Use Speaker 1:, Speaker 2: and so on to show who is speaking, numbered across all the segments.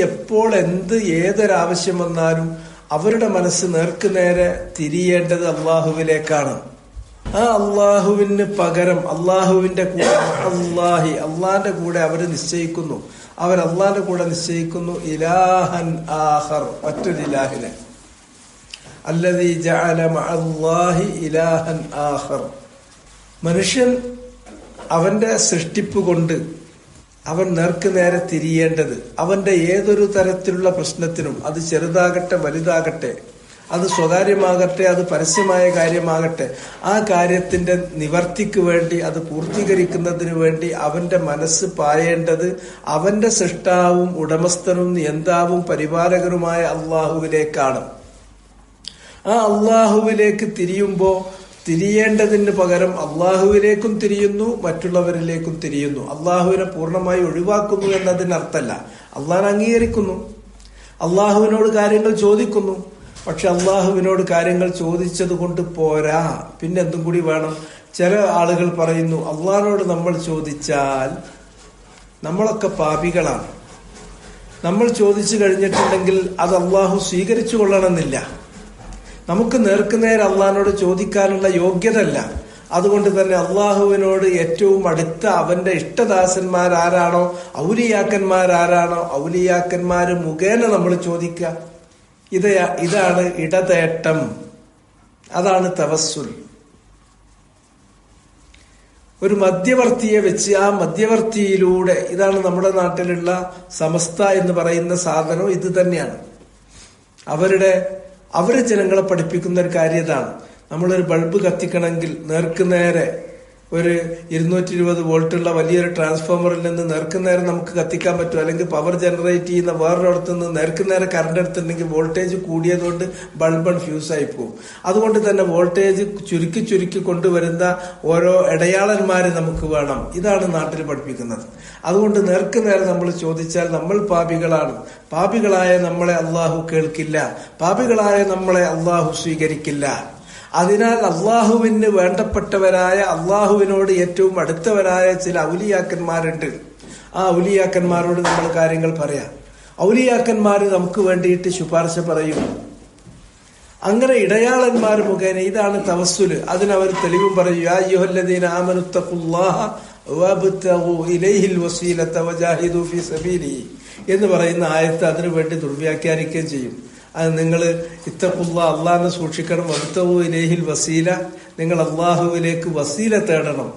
Speaker 1: എപ്പോൾ എന്ത് ഏതൊരാവശ്യം വന്നാലും അവരുടെ മനസ്സ് നേർക്കുനേരെ തിരിയേണ്ടത് അള്ളാഹുവിലേക്കാണ്. ആ അള്ളാഹുവിന് പകരം അള്ളാഹുവിന്റെ കൂടെ അള്ളാഹി അള്ളാന്റെ കൂടെ അവർ നിശ്ചയിക്കുന്നു. അവർ അള്ളാന്റെ കൂടെ നിശ്ചയിക്കുന്നു ഇലാഹൻ ആഹർ മറ്റൊരു ഇലാഹിനെ. അല്ലതി അള്ളാഹി ഇലാഹൻ ആഹർ. മനുഷ്യൻ അവന്റെ സൃഷ്ടിപ്പ് കൊണ്ട് അവൻ നേർക്ക് നേരെ തിരിയേണ്ടത് അവന്റെ ഏതൊരു തരത്തിലുള്ള പ്രശ്നത്തിനും അത് ചെറുതാകട്ടെ വലുതാകട്ടെ അത് സ്വകാര്യമാകട്ടെ അത് പരസ്യമായ കാര്യമാകട്ടെ ആ കാര്യത്തിന്റെ നിവർത്തിക്ക് വേണ്ടി അത് പൂർത്തീകരിക്കുന്നതിന് വേണ്ടി അവന്റെ മനസ്സ് പായേണ്ടത് അവന്റെ സൃഷ്ടാവും ഉടമസ്ഥനും നിയന്താവും പരിപാലകനുമായ അള്ളാഹുവിലേക്കാണ്. ആ അള്ളാഹുവിലേക്ക് തിരിയുമ്പോ തിരിയേണ്ടതിന് പകരം അള്ളാഹുവിലേക്കും തിരിയുന്നു മറ്റുള്ളവരിലേക്കും തിരിയുന്നു. അള്ളാഹുവിനെ പൂർണമായി ഒഴിവാക്കുന്നു എന്നതിനർത്ഥമല്ല അള്ളാഹൻ അംഗീകരിക്കുന്നു. അള്ളാഹുവിനോട് കാര്യങ്ങൾ ചോദിക്കുന്നു. പക്ഷെ അള്ളാഹുവിനോട് കാര്യങ്ങൾ ചോദിച്ചത് കൊണ്ട് പോരാ. പിന്നെ എന്തും കൂടി വേണം. ചില ആളുകൾ പറയുന്നു അള്ളാഹിനോട് നമ്മൾ ചോദിച്ചാൽ നമ്മളൊക്കെ പാപികളാണ്. നമ്മൾ ചോദിച്ചു കഴിഞ്ഞിട്ടുണ്ടെങ്കിൽ അത് അള്ളാഹു സ്വീകരിച്ചു കൊള്ളണമെന്നില്ല. നമുക്ക് നേർക്കുനേർ അള്ളഹാനോട് ചോദിക്കാനുള്ള യോഗ്യത അല്ല അതുകൊണ്ട് തന്നെ അള്ളാഹുവിനോട് ഏറ്റവും അടുത്ത അവന്റെ ഇഷ്ടദാസന്മാർ ആരാണോ ഔലിയാക്കന്മാർ ആരാണോ ഔലിയാക്കന്മാർ മുഖേന നമ്മൾ ചോദിക്കുക ഇത് ഇതാണ് ഇടതേട്ടം. അതാണ് തവസ്സുൽ. ഒരു മധ്യവർത്തിയെ വെച്ച് ആ മധ്യവർത്തിയിലൂടെ ഇതാണ് നമ്മുടെ നാട്ടിലുള്ള സമസ്ത എന്ന് പറയുന്ന സാധനം ഇത് തന്നെയാണ്. അവരുടെ അവർ ജനങ്ങളെ പഠിപ്പിക്കുന്ന ഒരു കാര്യം ഇതാണ്. നമ്മളൊരു ബൾബ് കത്തിക്കണമെങ്കിൽ നേർക്ക് നേരെ ഒരു ഇരുന്നൂറ്റി ഇരുപത് വോൾട്ടുള്ള വലിയൊരു ട്രാൻസ്ഫോമറിൽ നിന്ന് നേർക്കുനേരം നമുക്ക് കത്തിക്കാൻ പറ്റും. അല്ലെങ്കിൽ പവർ ജനറേറ്റ് ചെയ്യുന്ന വേറൊരിടത്തു നിന്ന് നേരെ കറണ്ട് എടുത്തിട്ടുണ്ടെങ്കിൽ വോൾട്ടേജ് കൂടിയതുകൊണ്ട് ബൾബൺ ഫ്യൂസായി പോകും. അതുകൊണ്ട് തന്നെ വോൾട്ടേജ് ചുരുക്കി ചുരുക്കി കൊണ്ടുവരുന്ന ഓരോ ഇടയാളന്മാരെ നമുക്ക് വേണം. ഇതാണ് നാട്ടിൽ പഠിപ്പിക്കുന്നത്. അതുകൊണ്ട് നേർക്ക് നേരം നമ്മൾ ചോദിച്ചാൽ നമ്മൾ പാപികളാണ്. പാപികളായ നമ്മളെ അള്ളാഹു കേൾക്കില്ല. പാപികളായ നമ്മളെ അള്ളാഹു സ്വീകരിക്കില്ല. അതിനാൽ അള്ളാഹുവിന് വേണ്ടപ്പെട്ടവരായ അള്ളാഹുവിനോട് ഏറ്റവും അടുത്തവരായ ചില ഔലിയാക്കന്മാരുണ്ട്. ആ ഔലിയാക്കന്മാരോട് നമ്മൾ കാര്യങ്ങൾ പറയാം. ഔലിയാക്കന്മാർ നമുക്ക് വേണ്ടിയിട്ട് ശുപാർശ പറയും. അങ്ങനെ ഇടയാളന്മാർ മുഖേന ഇതാണ് തവസ്സുൽ. അതിനവർ തെളിവും പറയും എന്ന് പറയുന്ന ആയത്ത് അതിനു വേണ്ടി ദുർവ്യാഖ്യാനിക്കുകയും ചെയ്യും. അത് നിങ്ങൾ ഇത്തപ്പുള്ള അള്ളാഹിനെ സൂക്ഷിക്കണം. അടുത്തവു ഇലേഹിൽ വസീല. നിങ്ങൾ അള്ളാഹുവിലേക്ക് വസീല തേടണം.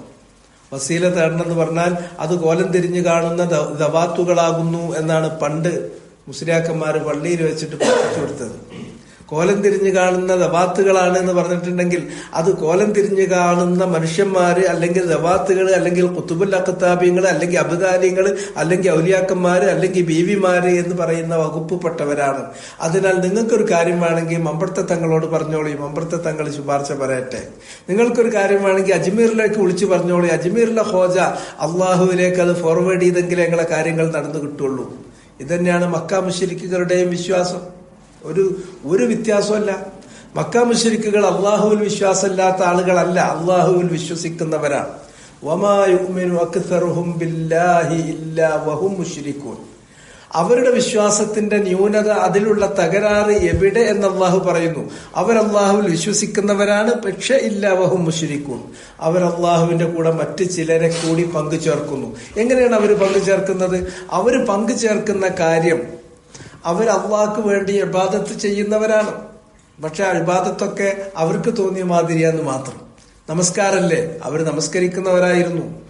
Speaker 1: വസീല തേടണം എന്ന് പറഞ്ഞാൽ അത് കോലം തിരിഞ്ഞു കാണുന്ന ദവാത്തുകളാകുന്നു എന്നാണ് പണ്ട് മുസ്ലിയാക്കന്മാർ പള്ളിയിൽ വെച്ചിട്ട് പഠിച്ചു കൊടുത്തത്. കോലം തിരിഞ്ഞു കാണുന്ന ദവാത്തുകളാണ് എന്ന് പറഞ്ഞിട്ടുണ്ടെങ്കിൽ അത് കോലം തിരിഞ്ഞു കാണുന്ന മനുഷ്യന്മാര് അല്ലെങ്കിൽ ദവാത്തുകൾ അല്ലെങ്കിൽ കുത്തുബുൽ അക്കത്താബിയങ്ങൾ അല്ലെങ്കിൽ അബുദാനിയങ്ങൾ അല്ലെങ്കിൽ ഔലിയാക്കന്മാര് അല്ലെങ്കിൽ ബീവിമാര് എന്ന് പറയുന്ന വകുപ്പുപ്പെട്ടവരാണ്. അതിനാൽ നിങ്ങൾക്കൊരു കാര്യം വേണമെങ്കിൽ മമ്പർത്ത തങ്ങളോട് പറഞ്ഞോളി മമ്പർത്ത തങ്ങൾ ശുപാർശ പറയട്ടെ. നിങ്ങൾക്കൊരു കാര്യം വേണമെങ്കിൽ അജ്മീറിലേക്ക് വിളിച്ചു പറഞ്ഞോളി അജ്മീറിലെ ഹോജ അള്ളാഹുവിലേക്ക് അത് ഫോർവേഡ് ചെയ്തെങ്കിലേ ഞങ്ങളെ കാര്യങ്ങൾ നടന്നു കിട്ടുള്ളൂ. ഇതന്നെയാണ് മക്ക മുഷരിക്കുകളുടെയും വിശ്വാസം. ഒരു ഒരു വ്യത്യാസമല്ല മക്ക മുഷരിക്കുകൾ അള്ളാഹുവിൽ വിശ്വാസമില്ലാത്ത ആളുകളല്ല. അള്ളാഹുവിൽ വിശ്വസിക്കുന്നവരാണ്. അവരുടെ വിശ്വാസത്തിന്റെ ന്യൂനത അതിലുള്ള തകരാറ് എവിടെ എന്ന് അള്ളാഹു പറയുന്നു. അവർ അള്ളാഹുവിൽ വിശ്വസിക്കുന്നവരാണ് പക്ഷെ ഇല്ല വഹും മുഷിരിക്കൂൺ അവർ അള്ളാഹുവിന്റെ കൂടെ മറ്റ് ചിലരെ കൂടി പങ്കു ചേർക്കുന്നു എങ്ങനെയാണ് അവർ പങ്കു ചേർക്കുന്നത് അവർ പങ്കു ചേർക്കുന്ന കാര്യം അവർ അള്ളാഹ്ക്ക് വേണ്ടി ഇബാദത്ത് ചെയ്യുന്നവരാണ്. പക്ഷെ ഇബാദത്തൊക്കെ അവർക്ക് തോന്നിയ മാതിരിയാന്ന് മാത്രം. നമസ്കാരല്ലേ? അവർ നമസ്കരിക്കുന്നവരായിരുന്നു.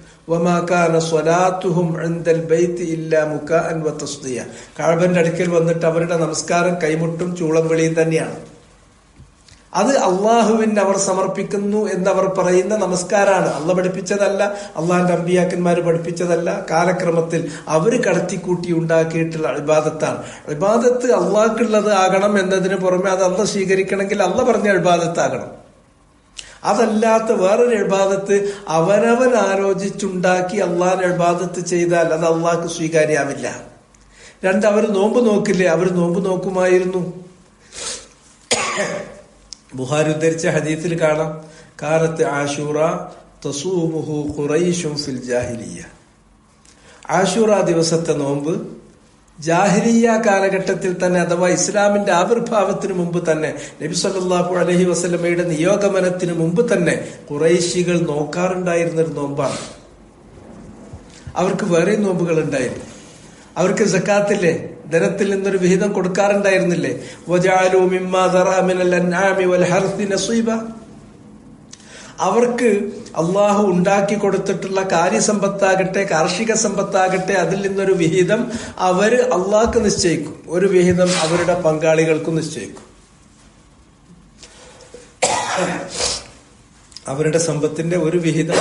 Speaker 1: കാഴ്ബന്റെ അടുക്കൽ വന്നിട്ട് അവരുടെ നമസ്കാരം കൈമുട്ടും ചൂളം വെളിയും തന്നെയാണ്. അത് അള്ളാഹുവിന് അവർ സമർപ്പിക്കുന്നു എന്നവർ പറയുന്ന നമസ്കാരമാണ് അള്ള പഠിപ്പിച്ചതല്ല അള്ളാഹിന്റെ അമ്പിയാക്കന്മാർ പഠിപ്പിച്ചതല്ല. കാലക്രമത്തിൽ അവർ കടത്തിക്കൂട്ടി ഉണ്ടാക്കിയിട്ടുള്ള അഴിബാദത്താണ് അഴിബാദത്ത് അള്ളാഹ്ക്കുള്ളത് ആകണം എന്നതിന് പുറമെ അത് അള്ള സ്വീകരിക്കണമെങ്കിൽ അള്ള പറഞ്ഞ അഴിബാദത്താകണം അതല്ലാത്ത വേറൊരു എഴുബാദത്ത് അവനവൻ ആലോചിച്ചുണ്ടാക്കി അള്ളാൻ എഴുബാദത്ത് ചെയ്താൽ അത് അള്ളാഹ്ക്ക് സ്വീകാര്യാവില്ല. രണ്ട് അവർ നോമ്പ് നോക്കില്ലേ? അവർ നോമ്പ് നോക്കുമായിരുന്നു. ബുഹാരി ഉദ്ധരിച്ച ഹദീത്തിൽ കാണാം കാലത്ത് ആഷൂറ തസൂമുഹു ഖുറൈഷും ഫിൽ ജാഹിലിയ. ആഷൂറ ദിവസത്തെ നോമ്പ് ജാഹിലിയ കാലഘട്ടത്തിൽ തന്നെ അഥവാ ഇസ്ലാമിന്റെ ആവിർഭാവത്തിന് മുമ്പ് തന്നെ നബി സല്ലാഹു അലഹി വസ്ലമയുടെ നിയോഗമനത്തിന് മുമ്പ് തന്നെ കുറൈശികൾ നോക്കാറുണ്ടായിരുന്ന ഒരു നോമ്പാണ്. അവർക്ക് വേറെ നോമ്പുകൾ ഉണ്ടായിരുന്നു അവർക്ക് സക്കാത്തില്ലേ? ധനത്തിൽ നിന്നൊരു വിഹിതം കൊടുക്കാറുണ്ടായിരുന്നില്ലേ? അവർക്ക് അള്ളാഹു ഉണ്ടാക്കി കൊടുത്തിട്ടുള്ള കാര്യസമ്പത്താകട്ടെ കാർഷിക സമ്പത്താകട്ടെ അതിൽ നിന്നൊരു വിഹിതം അവർ അള്ളാഹ്ക്ക് നിശ്ചയിക്കും. ഒരു വിഹിതം അവരുടെ പങ്കാളികൾക്കും നിശ്ചയിക്കും. അവരുടെ സമ്പത്തിന്റെ ഒരു വിഹിതം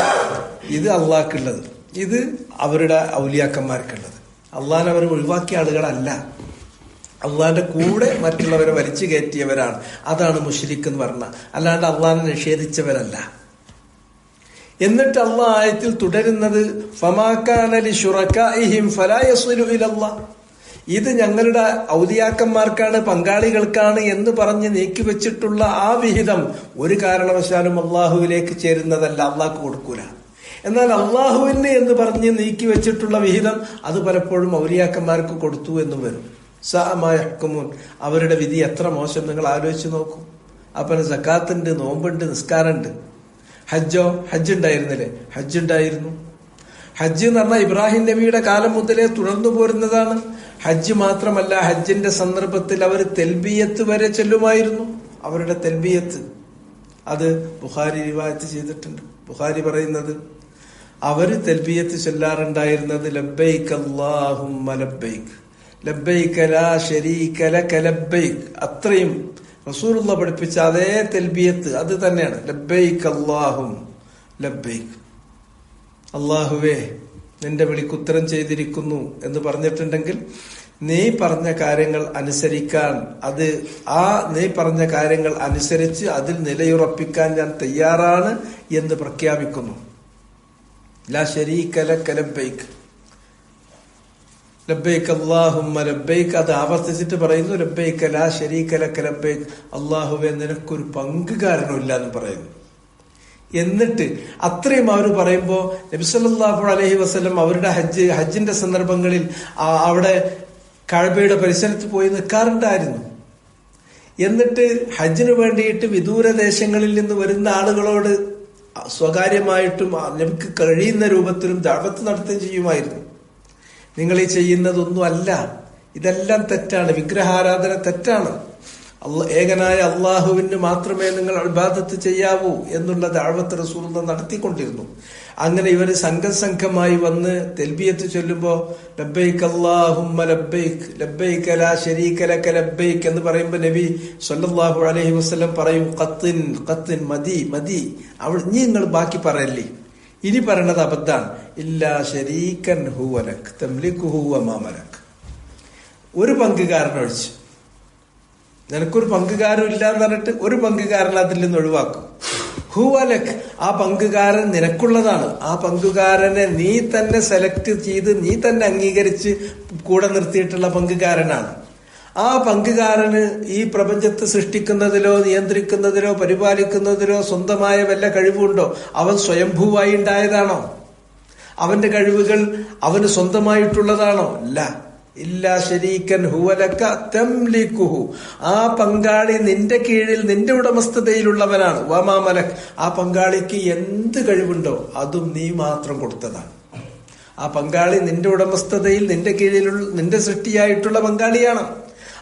Speaker 1: ഇത് അള്ളാഹ്ക്കുള്ളത്. ഇത് അവരുടെ ഔലിയാക്കന്മാർക്കുള്ളത്. അള്ളാഹിനെ അവർ ഒഴിവാക്കിയ ആളുകളല്ല. അള്ളാന്റെ കൂടെ മറ്റുള്ളവരെ വലിച്ചു കയറ്റിയവരാണ്. അതാണ് മുഷരിഖ് എന്ന് പറഞ്ഞ. അല്ലാണ്ട് അള്ളാഹിനെ നിഷേധിച്ചവരല്ല. എന്നിട്ട് അള്ളാഹ് ആയത്തിൽ തുടരുന്നത് ഇത് ഞങ്ങളുടെ ഔദിയാക്കന്മാർക്കാണ് പങ്കാളികൾക്കാണ് എന്ന് പറഞ്ഞ് നീക്കി വെച്ചിട്ടുള്ള ആ വിഹിതം ഒരു കാരണവശാലും അള്ളാഹുവിലേക്ക് ചേരുന്നതല്ല. അള്ളാഹ് കൊടുക്കൂല. എന്നാൽ അള്ളാഹുവിന് എന്ന് പറഞ്ഞ് നീക്കി വെച്ചിട്ടുള്ള വിഹിതം അത് പലപ്പോഴും ഔലിയാക്കന്മാർക്ക് കൊടുത്തു എന്ന് വരും. സഹമായക്കുമൂൻ അവരുടെ വിധി എത്ര മോശം നിങ്ങൾ ആലോചിച്ച് നോക്കൂ. അപ്പം സക്കാത്തുണ്ട് നോമ്പുണ്ട് നിസ്കാരമുണ്ട്. ഹജ്ജോ? ഹജ്ജ് ഉണ്ടായിരുന്നില്ലേ ഹജ്ജ് ഉണ്ടായിരുന്നു ഹജ്ജ് എന്ന് പറഞ്ഞാൽ ഇബ്രാഹിം നബിയുടെ കാലം മുതലേ തുടർന്നു പോരുന്നതാണ്. ഹജ്ജ് മാത്രമല്ല ഹജ്ജിന്റെ സന്ദർഭത്തിൽ അവർ തെൽബിയത്ത് വരെ ചെല്ലുമായിരുന്നു. അവരുടെ തെൽബിയത്ത്. അത് ബുഹാരി റിവായത്ത് ചെയ്തിട്ടുണ്ട്. ബുഹാരി പറയുന്നത് അവർ തെൽബിയത്ത് ചൊല്ലാറുണ്ടായിരുന്നത് ലാ അത്രയും റസൂലുള്ള പഠിപ്പിച്ച അതേ തെൽബിയത്ത് അത് തന്നെയാണ്. അള്ളാഹുവേ നിന്റെ വിളിക്കുത്തരം ചെയ്തിരിക്കുന്നു എന്ന് പറഞ്ഞിട്ടുണ്ടെങ്കിൽ നീ പറഞ്ഞ കാര്യങ്ങൾ അനുസരിക്കാൻ അത് ആ നീ പറഞ്ഞ കാര്യങ്ങൾ അനുസരിച്ച് അതിൽ നിലയുറപ്പിക്കാൻ ഞാൻ തയ്യാറാണ് എന്ന് പ്രഖ്യാപിക്കുന്നു. അത് ആവർത്തിച്ചിട്ട് പറയുന്നു ലബൈക്ക് ലാ ലക്ക നിനക്കൊരു പങ്കുകാരനുമില്ല എന്ന് പറയുന്നു. എന്നിട്ട് അത്രയും അവർ പറയുമ്പോൾ നബിസല്ലാഹു അലഹി വസ്ലം അവരുടെ ഹജ്ജ് ഹജ്ജിന്റെ സന്ദർഭങ്ങളിൽ അവിടെ കഴബയുടെ പരിസരത്ത് പോയി നിൽക്കാറുണ്ടായിരുന്നു എന്നിട്ട് ഹജ്ജിന് വേണ്ടിയിട്ട് വിദൂര ദേശങ്ങളിൽ നിന്ന് വരുന്ന ആളുകളോട് സ്വകാര്യമായിട്ടും നബിക്ക് കഴിയുന്ന രൂപത്തിലും ദാവത്ത് നടത്തുകയും ചെയ്യുമായിരുന്നു. നിങ്ങൾ ഈ ചെയ്യുന്നതൊന്നും അല്ല ഇതെല്ലാം തെറ്റാണ്. വിഗ്രഹാരാധന തെറ്റാണ്. ഏകനായ അള്ളാഹുവിന് മാത്രമേ നിങ്ങൾ അഭിബാധത്ത് ചെയ്യാവൂ എന്നുള്ള ദാഴ്വത്ത് റസൂൽ നടത്തിക്കൊണ്ടിരുന്നു. അങ്ങനെ ഇവർ സംഘം സംഘമായി വന്ന് തെൽബിയത്ത് ചൊല്ലുമ്പോ ലബ്ബൈക്ക് അല്ലാഹുമ്മ ലബ്ബൈക്ക് ലബ്ബൈക്ക് ലാ ശരീക്കലക്ക ലക ലബ്ബൈക്ക് എന്ന് പറയുമ്പോ നബി സല്ലാഹു അലഹി വസ്ലം പറയും കത്തിൻ കത്തിൻ മതി മതി അവൾ ഇനി നിങ്ങൾ ബാക്കി പറയല്ലേ? ഇനി പറയണത് അബദ്ധാണ്. ഇല്ലാ ശരീക്കൻ ഹൂവലക് തംലിക്കു ഹൂവ മാമലക് ഒരു പങ്കുകാരനൊഴിച്ച് നിനക്കൊരു പങ്കുകാരും ഇല്ല എന്ന് പറഞ്ഞിട്ട് ഒരു പങ്കുകാരൻ അതിൽ നിന്ന് ഒഴിവാക്കും. ഹുവലക് ആ പങ്കുകാരൻ നിനക്കുള്ളതാണ്. ആ പങ്കുകാരനെ നീ തന്നെ സെലക്ട് ചെയ്ത് നീ തന്നെ അംഗീകരിച്ച് കൂടെ നിർത്തിയിട്ടുള്ള പങ്കുകാരനാണ്. ആ പങ്കുകാരന് ഈ പ്രപഞ്ചത്തെ സൃഷ്ടിക്കുന്നതിലോ നിയന്ത്രിക്കുന്നതിലോ പരിപാലിക്കുന്നതിലോ സ്വന്തമായ വല്ല കഴിവുണ്ടോ? അവൻ സ്വയംഭൂവായി ഉണ്ടായതാണോ? അവന്റെ കഴിവുകൾ അവന് സ്വന്തമായിട്ടുള്ളതാണോ? അല്ല ഇല്ല ശരീക്കൻ ഹുവലക്ക തംലിക്കുഹു. ആ പങ്കാളി നിന്റെ കീഴിൽ നിന്റെ ഉടമസ്ഥതയിലുള്ളവനാണ്. വമാമലക് ആ പങ്കാളിക്ക് എന്ത് കഴിവുണ്ടോ അതും നീ മാത്രം കൊടുത്തതാണ്. ആ പങ്കാളി നിന്റെ ഉടമസ്ഥതയിൽ നിന്റെ കീഴിലുള്ള നിന്റെ സൃഷ്ടിയായിട്ടുള്ള പങ്കാളിയാണ്.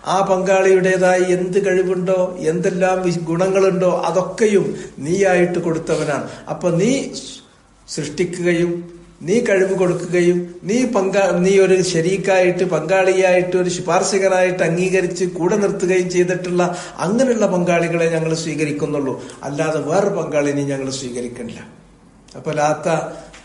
Speaker 1: ആ പങ്കാളിയുടേതായി എന്ത് കഴിവുണ്ടോ എന്തെല്ലാം ഗുണങ്ങളുണ്ടോ അതൊക്കെയും നീയായിട്ട് കൊടുത്തവനാണ്. അപ്പൊ നീ സൃഷ്ടിക്കുകയും നീ കഴിവ് കൊടുക്കുകയും നീ പങ്കാ നീ ഒരു ശരീക്കായിട്ട് പങ്കാളിയായിട്ട് ഒരു ശുപാർശകനായിട്ട് അംഗീകരിച്ച് കൂടെ നിർത്തുകയും ചെയ്തിട്ടുള്ള അങ്ങനെയുള്ള പങ്കാളികളെ ഞങ്ങൾ സ്വീകരിക്കുന്നുള്ളൂ. അല്ലാതെ വേറെ പങ്കാളിനെ ഞങ്ങൾ സ്വീകരിക്കണില്ല. അപ്പൊ ലാത്ത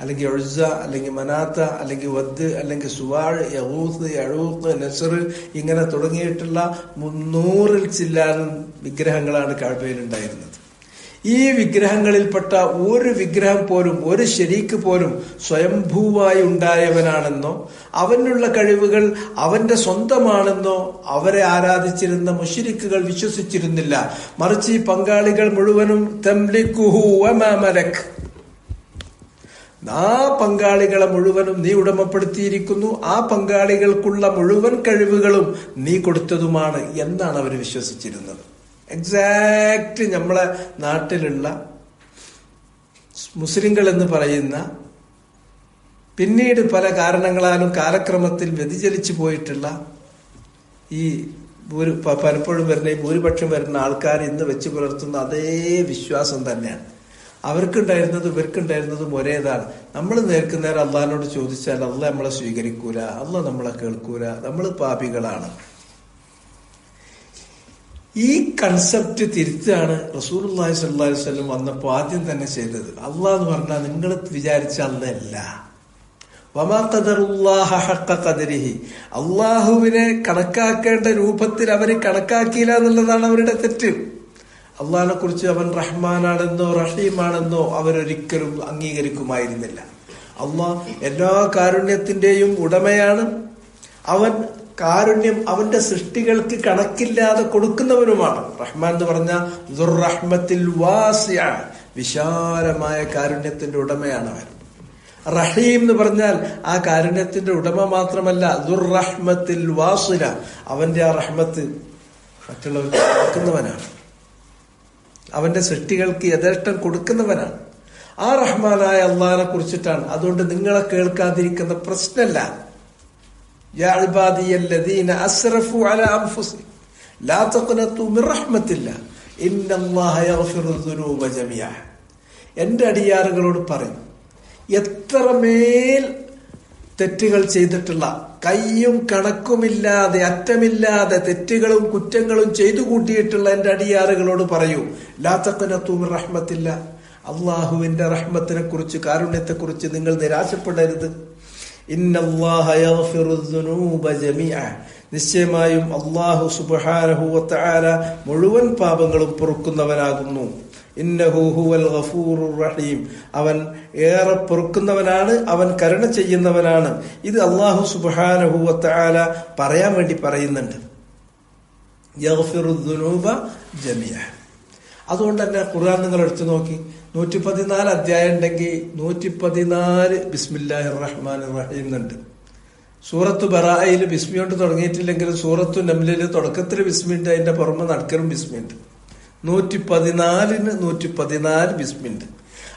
Speaker 1: അല്ലെങ്കിൽ ഒഴുസ അല്ലെങ്കിൽ മനാത്ത അല്ലെങ്കിൽ വദ് അല്ലെങ്കിൽ സുവാഴ് യഹൂത്ത് യഴൂത്ത് നസർ ഇങ്ങനെ തുടങ്ങിയിട്ടുള്ള മുന്നൂറിൽ ചില്ലാനും വിഗ്രഹങ്ങളാണ് കഴിവയിലുണ്ടായിരുന്നത്. ഈ വിഗ്രഹങ്ങളിൽപ്പെട്ട ഒരു വിഗ്രഹം പോലും ഒരു ശരീക്ക് പോലും സ്വയംഭൂവായി ഉണ്ടായവനാണെന്നോ അവനുള്ള കഴിവുകൾ അവന്റെ സ്വന്തമാണെന്നോ അവരെ ആരാധിച്ചിരുന്ന മുഷിരിക്കുകൾ വിശ്വസിച്ചിരുന്നില്ല. മറിച്ച് ഈ പങ്കാളികൾ മുഴുവനും ആ പങ്കാളികളെ മുഴുവനും നീ ഉടമപ്പെടുത്തിയിരിക്കുന്നു. ആ പങ്കാളികൾക്കുള്ള മുഴുവൻ കഴിവുകളും നീ കൊടുത്തതുമാണ് എന്നാണ് അവർ വിശ്വസിച്ചിരുന്നത്. എക്സാക്റ്റ് നമ്മളെ നാട്ടിലുള്ള മുസ്ലിങ്ങൾ എന്ന് പറയുന്ന പിന്നീട് പല കാരണങ്ങളാലും കാലക്രമത്തിൽ വ്യതിചലിച്ചു പോയിട്ടുള്ള ഈ ഭൂരി പലപ്പോഴും വരുന്ന ഈ ഭൂരിപക്ഷം വരുന്ന ആൾക്കാർ ഇന്ന് വെച്ച് പുലർത്തുന്ന അതേ വിശ്വാസം തന്നെയാണ്. അവർക്കുണ്ടായിരുന്നതും ഇവർക്കുണ്ടായിരുന്നതും ഒരേതാണ്. നമ്മൾ നേർക്കുന്നേരം അള്ളഹാനോട് ചോദിച്ചാൽ അള്ള നമ്മളെ സ്വീകരിക്കൂല അള്ള നമ്മളെ കേൾക്കൂല നമ്മൾ പാപികളാണ്. ഈ കൺസെപ്റ്റ് തിരുത്താണ് റസൂൽ അള്ളാഹി സ്വല്ലി വല്ലം വന്നപ്പോൾ ആദ്യം തന്നെ ചെയ്തത്. അള്ളാഹ് എന്ന് പറഞ്ഞാൽ നിങ്ങൾ വിചാരിച്ച അല്ലല്ല. അള്ളാഹുവിനെ കണക്കാക്കേണ്ട രൂപത്തിൽ അവർ കണക്കാക്കിയില്ല എന്നുള്ളതാണ് അവരുടെ തെറ്റ്. അള്ളാഹിനെ കുറിച്ച് അവൻ റഹ്മാനാണെന്നോ റഹീമാണെന്നോ അവരൊരിക്കലും അംഗീകരിക്കുമായിരുന്നില്ല. അള്ളാഹ് എല്ലാ കാരുണ്യത്തിന്റെയും ഉടമയാണ്. അവൻ കാരുണ്യം അവന്റെ സൃഷ്ടികൾക്ക് കണക്കില്ലാതെ കൊടുക്കുന്നവനുമാണ്. റഹ്മാൻ എന്ന് പറഞ്ഞ ദുർറഹ്മത്തിൽ വാസിയ വിശാലമായ കാരുണ്യത്തിന്റെ ഉടമയാണ് അവൻ. റഹീം എന്ന് പറഞ്ഞാൽ ആ കാരുണ്യത്തിന്റെ ഉടമ മാത്രമല്ല ദുർറഹ്മത്തിൽ വാസുര അവന്റെ ആ റഹ്മത്ത് മറ്റുള്ളവർക്ക് കൊടുക്കുന്നവനാണ്. അവന്റെ സൃഷ്ടികൾക്ക് യഥേഷ്ടം കൊടുക്കുന്നവനാണ്. ആ റഹ്മാനായ അള്ളഹാനെ കുറിച്ചിട്ടാണ്. അതുകൊണ്ട് നിങ്ങളെ കേൾക്കാതിരിക്കുന്ന പ്രശ്നമല്ല. യാ على أنفسهم لا تقنطوا من رحمة الله إن الله يغفر الذنوب جميعا എന്റെ അടിയാറുകളോട് പറയും എത്രമേൽ തെറ്റുകൾ ചെയ്തിട്ടുള്ള കയ്യും കണക്കുമില്ലാതെ അറ്റമില്ലാതെ തെറ്റുകളും കുറ്റങ്ങളും ചെയ്തു കൂട്ടിയിട്ടുള്ള എന്റെ അടിയാറുകളോട് പറയൂ ലാത്തക്കനത്തൂമിർ റഹ്മത്തില്ല. അള്ളാഹുവിന്റെ റഹ്മത്തിനെ കുറിച്ച് കാരുണ്യത്തെ കുറിച്ച് നിങ്ങൾ നിരാശപ്പെടരുത്. നിശ്ചയമായും അള്ളാഹു സുബ്ഹാനഹു വതആല മുഴുവൻ പാപങ്ങളും പൊറുക്കുന്നവനാകുന്നു. റഹീം. അവൻ ഏറെ പൊറുക്കുന്നവനാണ് അവൻ കരുണ ചെയ്യുന്നവനാണ്. ഇത് അള്ളാഹു സുബ്ഹാനഹു വതആല പറയാൻ വേണ്ടി പറയുന്നുണ്ട്. ജമിയ അതുകൊണ്ട് തന്നെ ഖുർആൻ നിങ്ങൾ എടുത്തു നോക്കി. നൂറ്റി പതിനാല് അധ്യായം ഉണ്ടെങ്കിൽ നൂറ്റി പതിനാല് ബിസ്മില്ലാഹി റഹ്മാൻ റഹീം ഉണ്ട് സൂറത്ത് ബറായിൽ ബിസ്മി കൊണ്ട് തുടങ്ങിയിട്ടില്ലെങ്കിലും സൂറത്തു നംലിൽ തുടക്കത്തിൽ ബിസ്മിയുണ്ട് അതിന്റെ പുറമെ നടക്കലും ബിസ്മിയുണ്ട്. നൂറ്റി പതിനാലിന് നൂറ്റി പതിനാല് ബിസ്മിണ്ട്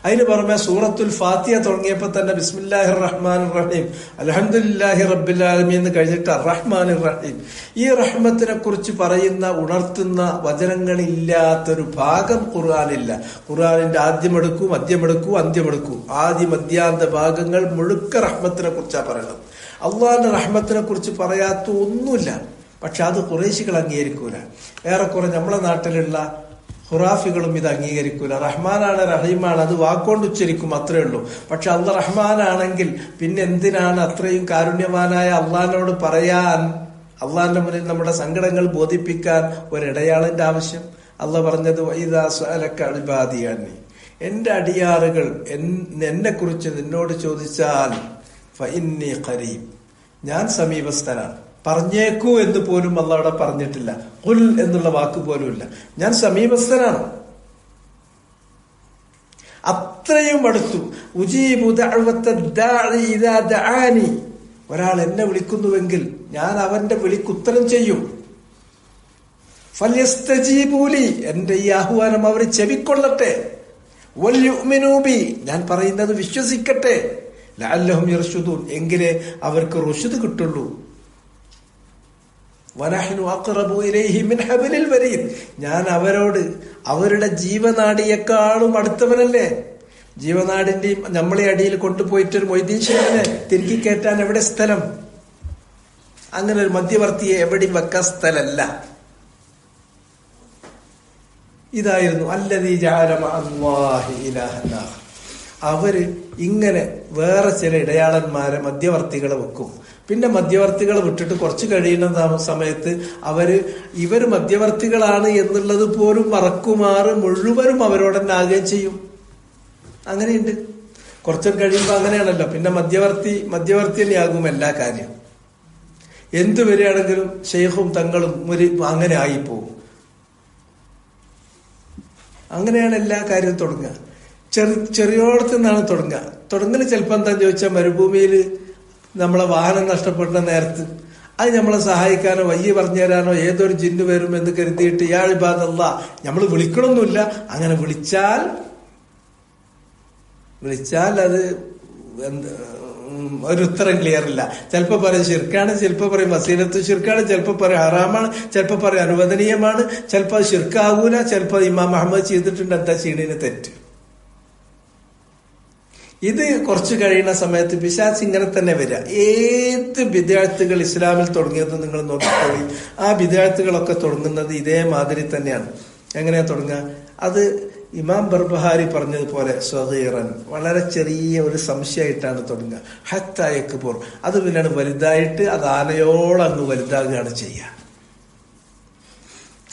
Speaker 1: അതിന് പുറമെ സൂറത്തുൽ ഫാത്തിയ തുടങ്ങിയപ്പോൾ തന്നെ ബിസ്മില്ലാഹി റഹ്മാൻ റഹീം അലഹമുല്ലാഹി റബ്ബുലാലമി എന്ന് കഴിഞ്ഞിട്ട് റഹ്മാൻ റഹീം ഈ റഹ്മത്തിനെ കുറിച്ച് പറയുന്ന ഉണർത്തുന്ന വചനങ്ങളില്ലാത്തൊരു ഭാഗം ഖുർആാനില്ല. ഖുർആാനിന്റെ ആദ്യമെടുക്കൂ മദ്യമെടുക്കൂ അന്ത്യമെടുക്കൂ. ആദ്യ മദ്യാന്ത ഭാഗങ്ങൾ മുഴുക്ക റഹ്മത്തിനെ കുറിച്ചാണ് പറയുന്നത് അള്ളാഹിന്റെ റഹ്മത്തിനെ കുറിച്ച് പറയാത്ത ഒന്നുമില്ല. പക്ഷെ അത് കുറേശികൾ അംഗീകരിക്കൂല. ഏറെക്കുറെ നമ്മളെ നാട്ടിലുള്ള ഖുറാഫികളും ഇത് അംഗീകരിക്കൂല. റഹ്മാനാണ് റഹീമാണ്. അത് വാക്കോണ്ട് ഉച്ചരിക്കും അത്രേ ഉള്ളൂ. പക്ഷെ അള്ള റഹ്മാനാണെങ്കിൽ പിന്നെ എന്തിനാണ് അത്രയും കാരുണ്യവാനായ അള്ളഹാനോട് പറയാൻ അള്ളാഹിന്റെ മുന്നിൽ നമ്മുടെ സങ്കടങ്ങൾ ബോധിപ്പിക്കാൻ ഒരിടയാളിന്റെ ആവശ്യം? അള്ള പറഞ്ഞത് അടിബാദിയാണ് എന്റെ അടിയാറുകൾ എന്നെ കുറിച്ച് നിന്നോട് ചോദിച്ചാൽ ഫഇന്നി ഖരീബ്. ഞാൻ സമീപസ്ഥനാണ്. പറഞ്ഞേക്കൂ എന്ന് പോലും അല്ല അവിടെ പറഞ്ഞിട്ടില്ല. കുൽ എന്നുള്ള വാക്ക് പോലുമില്ല ഞാൻ സമീപസ്ഥനാണ്. അത്രയും അടുത്തു. ഉജീബു ദഅവത്ത ദാഇ ഇദാ ദആനി. ഒരാൾ എന്നെ വിളിക്കുന്നുവെങ്കിൽ ഞാൻ അവന്റെ വിളിക്കുത്തരം ചെയ്യും. ഫല്യസ്തജീബൂലി എന്റെ ഈ ആഹ്വാനം അവർ ചെവിക്കൊള്ളട്ടെ. വല്യുമിനൂബി ഞാൻ പറയുന്നത് വിശ്വസിക്കട്ടെ. ലഅല്ലഹും യർഷുദൂൻ എങ്കിലേ അവർക്ക് റുഷുദ് കിട്ടുള്ളൂ. വനഹ്നു അക്രബു ഇലൈഹി മിൻ ഹബലിൽ വരീദ്. ഞാൻ അവരോട് അവരുടെ ജീവനാടിയേക്കാളും അടുത്തവനല്ലേ? ജീവനാടിന്റെയും നമ്മളെ അടിയിൽ കൊണ്ടുപോയിട്ട് ഒരു മൊയ്തീശ്വരനെ തിരികെ കയറ്റാൻ എവിടെ സ്ഥലം? അങ്ങനെ ഒരു മധ്യവർത്തിയെ എവിടെയും വെക്കാൻ സ്ഥലല്ല. ഇതായിരുന്നു അല്ലതീ അവർ ഇങ്ങനെ വേറെ ചില ഇടയാളന്മാരെ മധ്യവർത്തികളെ വെക്കും. പിന്നെ മധ്യവർത്തികൾ വിട്ടിട്ട് കുറച്ച് കഴിയുന്ന സമയത്ത് അവർ ഇവർ മധ്യവർത്തികളാണ് എന്നുള്ളത് പോലും മറക്കുമാറ് മുഴുവനും അവരോട് ആകുകയും ചെയ്യും. അങ്ങനെയുണ്ട്. കുറച്ചു കഴിയുമ്പോൾ അങ്ങനെയാണല്ലോ. പിന്നെ മധ്യവർത്തി മധ്യവർത്തി തന്നെയാകും എല്ലാ കാര്യം എന്തു വരികയാണെങ്കിലും ഷെയ്ഖും തങ്ങളും മുരി അങ്ങനെ ആയിപ്പോവും. അങ്ങനെയാണ് എല്ലാ കാര്യവും തുടങ്ങുക. ചെറു ചെറിയോളത്തിൽ നിന്നാണ് തുടങ്ങുക. തുടങ്ങൽ ചിലപ്പോൾ എന്താ ചോദിച്ചാൽ മരുഭൂമിയിൽ നമ്മളെ വാഹനം നഷ്ടപ്പെട്ട നേരത്ത്. അത് നമ്മളെ സഹായിക്കാനോ വയ്യ പറഞ്ഞു തരാനോ ഏതൊരു ജിന്നു വരും എന്ന് കരുതിയിട്ട് ഇയാൾ ബാധല്ല നമ്മൾ വിളിക്കണമൊന്നുമില്ല അങ്ങനെ വിളിച്ചാൽ വിളിച്ചാൽ അത് എന്ത് ഒരു ഉത്തരം ക്ലിയർ ഇല്ല. ചിലപ്പോ പറയും ശിർക്കാണ് ചിലപ്പോ പറയും വസീലത്ത് ശിർക്കാണ് ചിലപ്പോ പറയും ഹറാമാണ് ചിലപ്പോ പറയും അനുവദനീയമാണ് ചിലപ്പോ അത് ശിർക്കാവൂല ചിലപ്പോ ഇമാം അഹമ്മദ് ചെയ്തിട്ടുണ്ട്. എന്താ ചീണിന് തെറ്റ്? ഇത് കുറച്ച് കഴിയുന്ന സമയത്ത് പിശാച്ച് ഇങ്ങനെ തന്നെ വരിക. ഏത് വിദ്യാർത്ഥികൾ ഇസ്ലാമിൽ തുടങ്ങിയത് നിങ്ങൾ നോക്കിക്കോളി. ആ വിദ്യാർത്ഥികളൊക്കെ തുടങ്ങുന്നത് ഇതേമാതിരി തന്നെയാണ്. എങ്ങനെയാ തുടങ്ങുക? അത് ഇമാം ബർബഹാരി പറഞ്ഞതുപോലെ സ്വഹീറൻ. വളരെ ചെറിയ ഒരു സംശയമായിട്ടാണ് തുടങ്ങുക. ഹത്തായക്ക് പോർ അത് പിന്നെയാണ് വലുതായിട്ട് അത് ആനയോളം അങ്ങ് വലുതാകുകയാണ് ചെയ്യുക.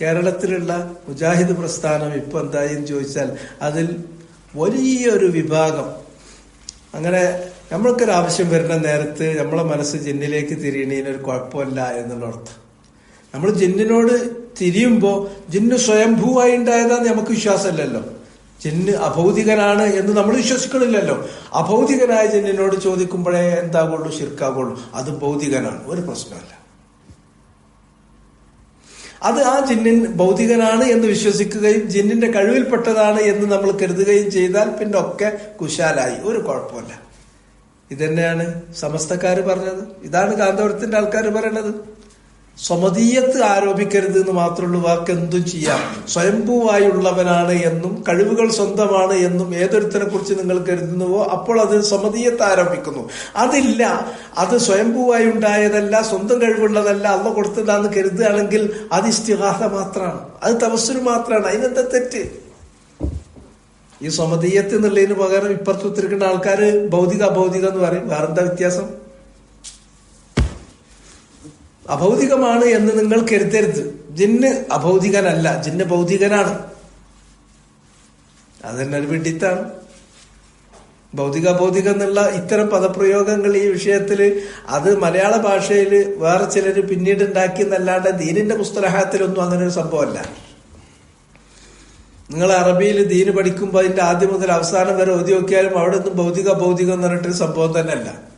Speaker 1: കേരളത്തിലുള്ള മുജാഹിദ് പ്രസ്ഥാനം ഇപ്പൊ എന്തായാലും ചോദിച്ചാൽ അതിൽ വലിയൊരു വിഭാഗം അങ്ങനെ നമ്മൾക്കൊരു ആവശ്യം വരുന്ന നേരത്ത് നമ്മളെ മനസ്സ് ജിന്നിലേക്ക് തിരിയണതിനൊരു കുഴപ്പമില്ല എന്നുള്ള അർത്ഥം. നമ്മൾ ജിന്നിനോട് തിരിയുമ്പോൾ ജിന്ന് സ്വയംഭൂവായി ഉണ്ടായതാന്ന് നമുക്ക് വിശ്വാസമല്ലല്ലോ. ജിന്ന് അഭൗതികനാണ് എന്ന് നമ്മൾ വിശ്വസിക്കണില്ലല്ലോ. അഭൗതികനായ ജിന്നിനോട് ചോദിക്കുമ്പോഴേ എന്താകുള്ളൂ ശിർക്കാകുള്ളൂ. അത് ഭൗതികനാണ്. ഒരു പ്രശ്നമല്ല അത് ആ ജിന്നിൻ ഭൗതികനാണ് എന്ന് വിശ്വസിക്കുകയും ജിന്നിന്റെ കഴിവിൽപ്പെട്ടതാണ് എന്ന് നമ്മൾ കരുതുകയും ചെയ്താൽ പിന്നെ ഒക്കെ കുശാലായി. ഒരു കുഴപ്പമില്ല. ഇതന്നെയാണ് സമസ്തക്കാർ പറഞ്ഞത്. ഇതാണ് കാന്തപുരത്തിന്റെ ആൾക്കാർ പറയണത്. സ്വമതീയത്ത് ആരോപിക്കരുത് എന്ന് മാത്രമുള്ള വാക്ക് എന്തും ചെയ്യാം. സ്വയംഭൂവായുള്ളവനാണ് എന്നും കഴിവുകൾ സ്വന്തമാണ് എന്നും ഏതൊരുത്തനെ കുറിച്ച് നിങ്ങൾ കരുതുന്നുവോ അപ്പോൾ അത് സ്വമതീയത്ത് ആരോപിക്കുന്നു. അതില്ല. അത് സ്വയംഭൂവായി ഉണ്ടായതല്ല സ്വന്തം കഴിവുള്ളതല്ല അള്ള കൊടുത്തതാന്ന് കരുതുകയാണെങ്കിൽ അത് ഇസ്തിഹാസ മാത്രമാണ് അത് തപസ്സിന് മാത്രമാണ് അതിനെന്താ തെറ്റ്? ഈ സ്വമതീയത്ത് എന്നുള്ളതിന് പകരം ഇപ്പുറത്ത് ഒത്തിരിക്കുന്ന ആൾക്കാര് ഭൗതിക അഭൗതിക എന്ന് പറയും. വേറെന്താ വ്യത്യാസം? അഭൗതികമാണ് എന്ന് നിങ്ങൾ കരുത്തരുത് ജിന്ന് അഭൗതികനല്ല ജിന്ന് ഭൗതികനാണ്. അതന്നെ ഒരു വിഡിത്താണ്. ഭൗതിക ഭൗതികം എന്നുള്ള ഇത്തരം പദപ്രയോഗങ്ങൾ ഈ വിഷയത്തിൽ അത് മലയാള ഭാഷയിൽ വേറെ ചിലർ പിന്നീട് ഉണ്ടാക്കി എന്നല്ലാണ്ട് ദീനിന്റെ പുസ്തകത്തിലൊന്നും അങ്ങനെ ഒരു സംഭവമല്ല. നിങ്ങൾ അറബിയിൽ ദീന് പഠിക്കുമ്പോൾ അതിന്റെ ആദ്യം മുതൽ അവസാനം വരെ ഓതി നോക്കിയാലും അവിടെ ഒന്നും ഭൗതിക ഭൗതികം എന്ന് പറഞ്ഞിട്ടൊരു സംഭവം തന്നെയല്ല.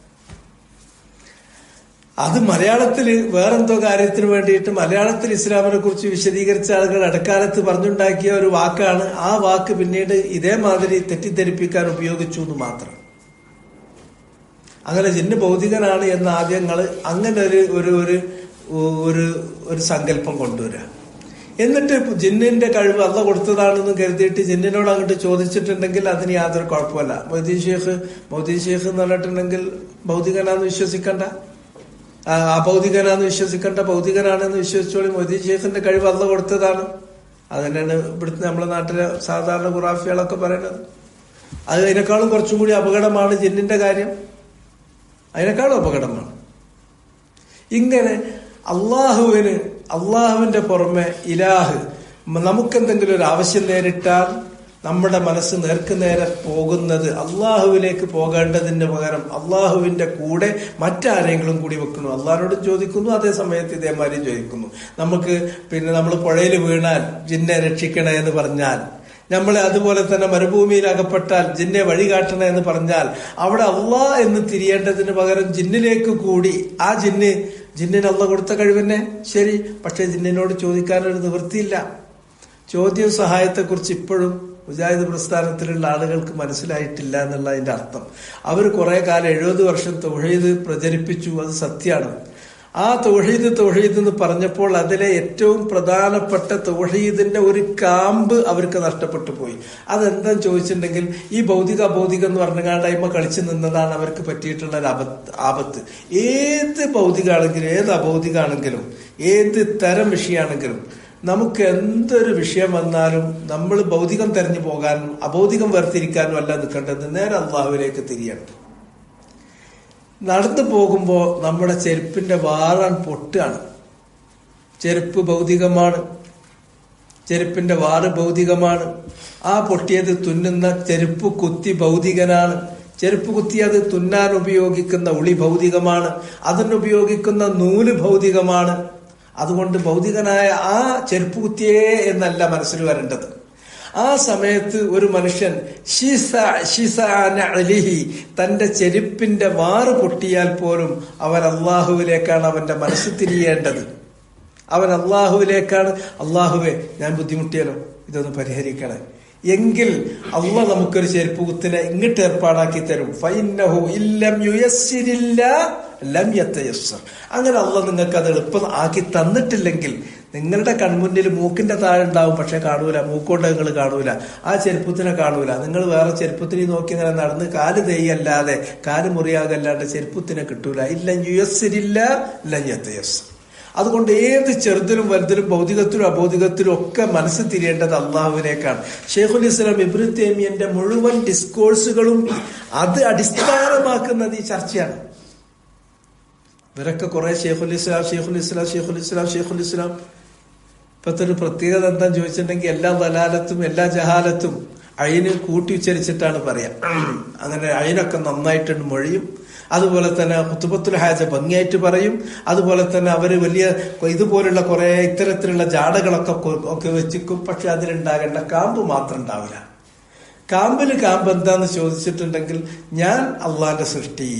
Speaker 1: അത് മലയാളത്തിൽ വേറെന്തോ കാര്യത്തിന് വേണ്ടിയിട്ട് മലയാളത്തിൽ ഇസ്ലാമിനെ കുറിച്ച് വിശദീകരിച്ച ആളുകൾ ഇടക്കാലത്ത് പറഞ്ഞുണ്ടാക്കിയ ഒരു വാക്കാണ്. ആ വാക്ക് പിന്നീട് ഇതേമാതിരി തെറ്റിദ്ധരിപ്പിക്കാൻ ഉപയോഗിച്ചു എന്ന് മാത്രം. അങ്ങനെ ജിന്ന് ഭൗതികനാണ് എന്ന ആദ്യങ്ങൾ അങ്ങനെ ഒരു ഒരു ഒരു ഒരു ഒരു സങ്കല്പം കൊണ്ടുവരിക എന്നിട്ട് ജിന്നിന്റെ കഴിവ് അല്ല കൊടുത്തതാണെന്ന് കരുതിയിട്ട് ജിന്നിനോട് അങ്ങോട്ട് ചോദിച്ചിട്ടുണ്ടെങ്കിൽ അതിന് യാതൊരു കുഴപ്പമില്ല മൗദീൻ ഷേഖ് മൗദീൻ ഷേഖ് എന്ന് പറഞ്ഞിട്ടുണ്ടെങ്കിൽ ഭൗതികനാന്ന് വിശ്വസിക്കണ്ട. അഭൗതികനാന്ന് വിശ്വസിക്കേണ്ട ഭൗതികനാണെന്ന് വിശ്വസിച്ചോളി മൊയ്തീൻ ഷേഖിന്റെ കഴിവ് അന്ന് കൊടുത്തതാണ്. അത് തന്നെയാണ് ഇവിടുത്തെ നമ്മുടെ നാട്ടിലെ സാധാരണ ഖുറാഫികളൊക്കെ പറയുന്നത്. അത് അതിനേക്കാളും കുറച്ചും കൂടി അപകടമാണ് ജിന്നിന്റെ കാര്യം. അതിനേക്കാളും അപകടമാണ്. ഇങ്ങനെ അള്ളാഹുവിന് അള്ളാഹുവിന്റെ പുറമെ ഇലാഹ് നമുക്കെന്തെങ്കിലും ഒരു ആവശ്യം നേരിട്ടാൽ നമ്മുടെ മനസ്സ് നേർക്ക് നേരെ പോകുന്നത് അള്ളാഹുവിലേക്ക് പോകേണ്ടതിന് പകരം അള്ളാഹുവിന്റെ കൂടെ മറ്റാരെങ്കിലും കൂടി വെക്കുന്നു. അള്ളാഹിനോട് ചോദിക്കുന്നു അതേ സമയത്ത് ഇതേമാതിരി ചോദിക്കുന്നു. നമുക്ക് പിന്നെ നമ്മൾ പുഴയിൽ വീണാൽ ജിന്നെ രക്ഷിക്കണേ എന്ന് പറഞ്ഞാൽ നമ്മളെ അതുപോലെ തന്നെ മരുഭൂമിയിൽ അകപ്പെട്ടാൽ ജിന്നെ വഴികാട്ടണേ എന്ന് പറഞ്ഞാൽ അവിടെ അള്ളാ എന്ന് തിരിയേണ്ടതിന് പകരം ജിന്നിലേക്ക് കൂടി ആ ജിന്ന് ജിന്നിന് അള്ള കൊടുത്ത കഴിവന്നെ? ശരി. പക്ഷെ ജിന്നിനോട് ചോദിക്കാനൊരു നിവൃത്തിയില്ല. ചോദ്യവും സഹായത്തെക്കുറിച്ച് ഇപ്പോഴും മുജാഹിദ് പ്രസ്ഥാനത്തിലുള്ള ആളുകൾക്ക് മനസ്സിലായിട്ടില്ല എന്നുള്ള അതിന്റെ അർത്ഥം. അവർ കുറെ കാലം എഴുപത് വർഷം തൊഴീത് പ്രചരിപ്പിച്ചു അത് സത്യമാണ്. ആ തൗഹീദ് തൗഹീദ് എന്ന് പറഞ്ഞപ്പോൾ അതിലെ ഏറ്റവും പ്രധാനപ്പെട്ട തൗഹീദിന്റെ ഒരു കാമ്പ് അവർക്ക് നഷ്ടപ്പെട്ടു പോയി. അതെന്താന്ന് ചോദിച്ചിട്ടുണ്ടെങ്കിൽ ഈ ഭൗതിക അഭൗതികം എന്ന് പറഞ്ഞാണ്ട് കളിച്ചു നിന്നതാണ് അവർക്ക് പറ്റിയിട്ടുള്ള ഒരു ആപത്ത് ഏത് ഭൗതികമാണെങ്കിലും ഏത് അഭൗതികമാണെങ്കിലും ഏത് തരം വിഷയമാണെങ്കിലും നമുക്ക് എന്തൊരു വിഷയം വന്നാലും നമ്മൾ ഭൗതികം തെരഞ്ഞു പോകാനും അഭൗതികം വേർതിരിക്കാനും അല്ല നിൽക്കേണ്ടത്. നേരെ അള്ളാഹുവിലേക്ക് തിരിയണം. നടന്നു പോകുമ്പോൾ നമ്മുടെ ചെരുപ്പിന്റെ വാറാൻ പൊട്ടാണ്. ചെരുപ്പ് ഭൗതികമാണ്. ചെരുപ്പിന്റെ വാറ് ഭൗതികമാണ്. ആ പൊട്ടിയത് തുന്നുന്ന ചെരുപ്പ് കുത്തി ഭൗതികനാണ്. ചെരുപ്പ് കുത്തി അത് തുന്നാൻ ഉപയോഗിക്കുന്ന ഉളി ഭൗതികമാണ്. അതിനുപയോഗിക്കുന്ന നൂൽ ഭൗതികമാണ്. അതുകൊണ്ട് ഭൗതികനായ ആ ചെരുപ്പ് കുത്തിയേ എന്നല്ല മനസ്സിൽ വരേണ്ടത്. ആ സമയത്ത് ഒരു മനുഷ്യൻ തന്റെ ചെരുപ്പിന്റെ വാറ് പൊട്ടിയാൽ പോലും അവൻ അള്ളാഹുവിലേക്കാണ് അവന്റെ മനസ്സ് തിരിയേണ്ടത്. അവൻ അള്ളാഹുവിലേക്കാണ് അള്ളാഹുവെ ഞാൻ ബുദ്ധിമുട്ടിയാലോ? ഇതൊന്ന് പരിഹരിക്കണേ. എങ്കിൽ അള്ള നമുക്കൊരു ചെരുപ്പ് കുത്തിനെ ഇങ്ങോട്ട് ഏർപ്പാടാക്കി തരും. ഇല്ലം ലം അങ്ങനെ അള്ള നിങ്ങൾക്ക് അത് എളുപ്പം ആക്കി തന്നിട്ടില്ലെങ്കിൽ നിങ്ങളുടെ കൺമുന്നിൽ മൂക്കിന്റെ താഴെ ഉണ്ടാവും പക്ഷെ കാണൂല. മൂക്കൊണ്ട് നിങ്ങൾ കാണൂല. ആ ചെരുപ്പത്തിനെ കാണൂല. നിങ്ങൾ വേറെ ചെരുപ്പത്തിനെ നോക്കി ഇങ്ങനെ നടന്ന് കാൽ തെയ്യല്ലാതെ കാൽ മുറിയാകല്ലാണ്ട് ചെരുപ്പത്തിനെ കിട്ടൂല. ഇല്ല യുയസ്സിരില്ല ലം യത്തയസ്സർ. അതുകൊണ്ട് ഏത് ചെറുതിലും വലുതിലും ഭൗതികത്തിലും അഭൗതികത്തിലും ഒക്കെ മനസ്സ് തിരിയേണ്ടത് അള്ളാഹുവിനേക്കാണ്. ഷെയ്ഖുൽ ഇസ്ലാം ഇബ്രു മുഴുവൻ ഡിസ്കോഴ്സുകളും അത് അടിസ്ഥാനമാക്കുന്നത് ഈ ചർച്ചയാണ്. ഇവരൊക്കെ കുറെ ഷെയ്ഖുൽ ഇസ്ലാം ഷെയ്ഖുൽ ഇസ്ലാം ഷെയ്ഖുൽ ഇസ്ലാം ഷെയ്ഖുൽ ഇസ്ലാം. ഇപ്പത്തെ ഒരു പ്രത്യേകത എന്താന്ന് ചോദിച്ചിട്ടുണ്ടെങ്കിൽ എല്ലാ ദലാലത്തും എല്ലാ ജഹാലത്തും അയിന് കൂട്ടി ഉച്ചരിച്ചിട്ടാണ് പറയാ. അങ്ങനെ അയിനൊക്കെ നന്നായിട്ടുണ്ട് മൊഴിയും. അതുപോലെ തന്നെ കുത്തുബത്തുൽ ഹാജ ഭംഗിയായിട്ട് പറയും. അതുപോലെ തന്നെ അവർ വലിയ ഇതുപോലുള്ള കുറെ ഇത്തരത്തിലുള്ള ജാടകളൊക്കെ ഒക്കെ വെച്ചിക്കും. പക്ഷെ അതിലുണ്ടാകേണ്ട കാമ്പ് മാത്രം ഉണ്ടാവില്ല. കാമ്പിൽ കാമ്പ് എന്താന്ന് ചോദിച്ചിട്ടുണ്ടെങ്കിൽ ഞാൻ അള്ളാന്റെ സൃഷ്ടി.